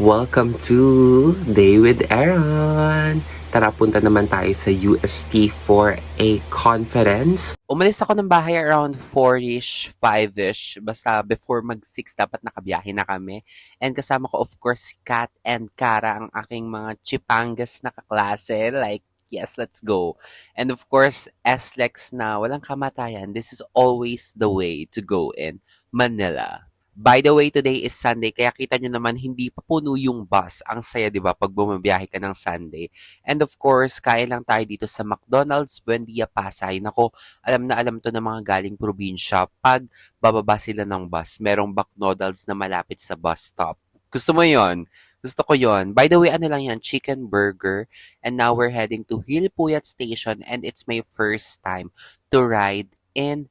Welcome to Day with Aaron! Tara, punta naman tayo sa UST for a conference. Umalis ako ng bahay around 4-ish, 5-ish. Basta before mag-6, dapat nakabiyahe na kami. And kasama ko, of course, Kat and Kara, ang aking mga chipangas na kaklase. Like, yes, let's go. And of course, SLEX na walang kamatayan. This is always the way to go in Manila. By the way, today is Sunday, kaya kita nyo naman hindi pa puno yung bus. Ang saya, di ba, pag bumabiyahe ka ng Sunday. And of course, kaya lang tayo dito sa McDonald's Buendia Pasay. Nako, alam na alam to ng mga galing probinsya. Pag bababa sila ng bus, merong McDonald's na malapit sa bus stop. Gusto mo yon? Gusto ko yon. By the way, ano lang yan, chicken burger. And now we're heading to Hilpuyat Station and it's my first time to ride in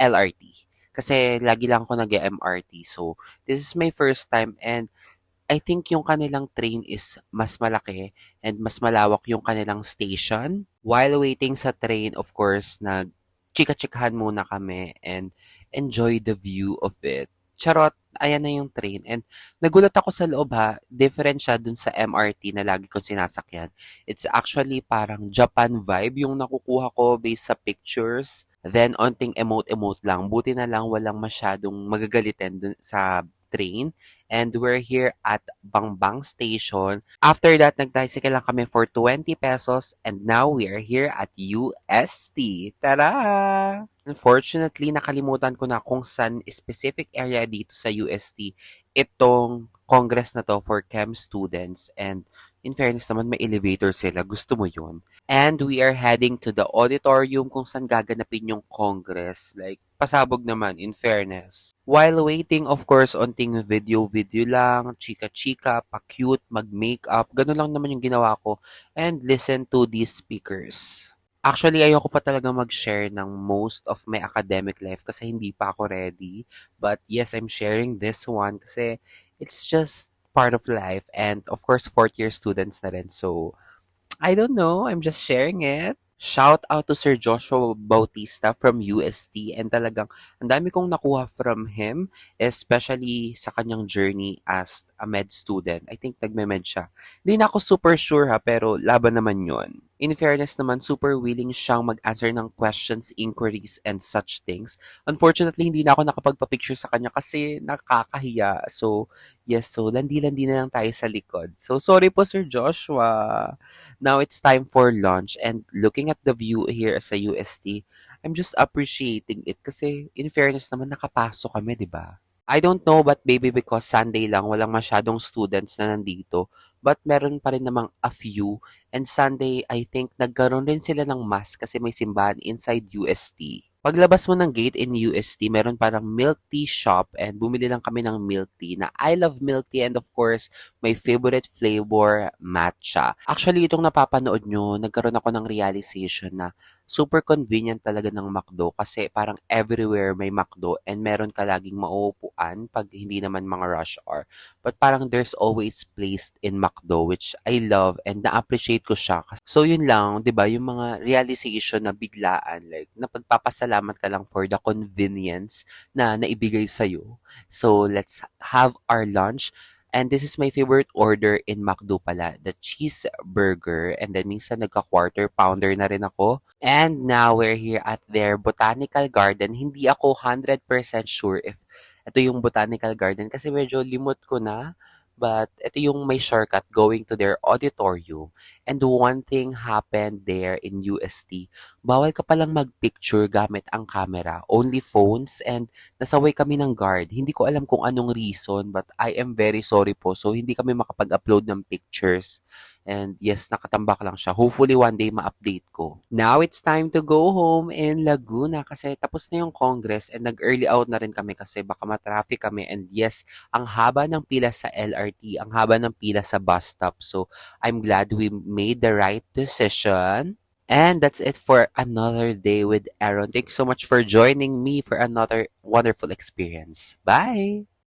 LRT. Kasi lagi lang ako nag-MRT. So, this is my first time and I think yung kanilang train is mas malaki and mas malawak yung kanilang station. While waiting sa train, of course, nag chika-chikahan muna kami and enjoy the view of it. Charot, ayan na yung train. And nagulat ako sa loob ha, different siya dun sa MRT na lagi kong sinasakyan. It's actually parang Japan vibe yung nakukuha ko based sa pictures. Then, onting emote-emote lang. Buti na lang walang masyadong magagalitin dun sa train. And we're here at Bangbang Station. After that, nag-tricycle lang kami for 20 pesos. And now we are here at UST. Tara! Unfortunately, nakalimutan ko na kung saan specific area dito sa UST itong congress na to for chem students. And in fairness naman, may elevator sila. Gusto mo yun? And we are heading to the auditorium kung saan gaganapin yung congress. Like, pasabog naman, in fairness. While waiting, of course, onting video-video lang, chika-chika, pa-cute, mag-makeup, ganun lang naman yung ginawa ko. And listen to these speakers. Actually, ayoko pa talaga mag-share ng most of my academic life kasi hindi pa ako ready. But yes, I'm sharing this one kasi it's just part of life. And of course, fourth year students na rin. So, I don't know. I'm just sharing it. Shout out to Sir Joshua Bautista from UST and talagang ang dami kong nakuha from him, especially sa kanyang journey as a med student. I think nagme-med siya. Hindi na ako super sure ha, pero laban naman yon. In fairness naman, super willing siyang mag-answer ng questions, inquiries, and such things. Unfortunately, hindi na ako nakapagpa-picture sa kanya kasi nakakahiya. So, yes, so landi-landi na lang tayo sa likod. So, sorry po Sir Joshua. Now, it's time for lunch and looking at the view here sa UST, I'm just appreciating it kasi in fairness naman nakapasok kami, di ba? I don't know but maybe because Sunday lang, walang masyadong students na nandito. But meron pa rin namang a few. And Sunday, I think, nagkaroon rin sila ng mass kasi may simbahan inside UST. Paglabas mo ng gate in UST, meron parang milk tea shop and bumili lang kami ng milk tea na I love milk tea and of course, my favorite flavor, matcha. Actually, itong napapanood nyo, nagkaroon ako ng realization na super convenient talaga ng McDo kasi parang everywhere may McDo and meron ka laging mauupuan pag hindi naman mga rush hour. But parang there's always place in McDo which I love and na-appreciate ko siya. So yun lang, 'di ba, yung mga realization na biglaan like napagpapasalamat ka lang for the convenience na naibigay sa So let's have our lunch. And this is my favorite order in McDo pala, the cheeseburger. And then minsan nagka-quarter pounder na rin ako. And now we're here at their botanical garden. Hindi ako 100% sure if ito yung botanical garden kasi medyo limot ko na. But ito yung may shortcut going to their auditorium. And one thing happened there in UST. Bawal ka palang mag-picture gamit ang camera. Only phones and nasaway kami ng guard. Hindi ko alam kung anong reason but I am very sorry po. So hindi kami makapag-upload ng pictures. And yes, nakatambak lang siya. Hopefully one day ma-update ko. Now it's time to go home in Laguna kasi tapos na yung Congress and nag-early out na rin kami kasi baka ma-traffic kami. And yes, ang haba ng pila sa LRT, ang haba ng pila sa bus stop. So I'm glad we made the right decision. And that's it for another day with Aaron. Thank you so much for joining me for another wonderful experience. Bye!